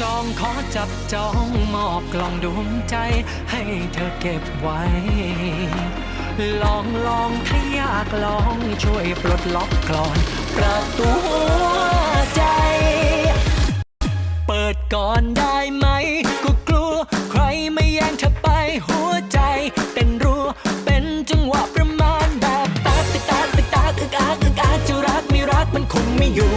จองขอจับจองมอบกล่องดวงใจให้เธอเก็บไว้ ลองลองถ้ายากลองช่วยปลดล็อกกรอนประตูหัวใจ เปิดก่อนได้ไหม ก็กลัวใครไม่แย่งเธอไปหัวใจเต้นรัวเป็นจังหวะประมาณแบบตาติดตาติดตาอึกอักอึกอักจะรักไม่รักมันคงไม่อยู่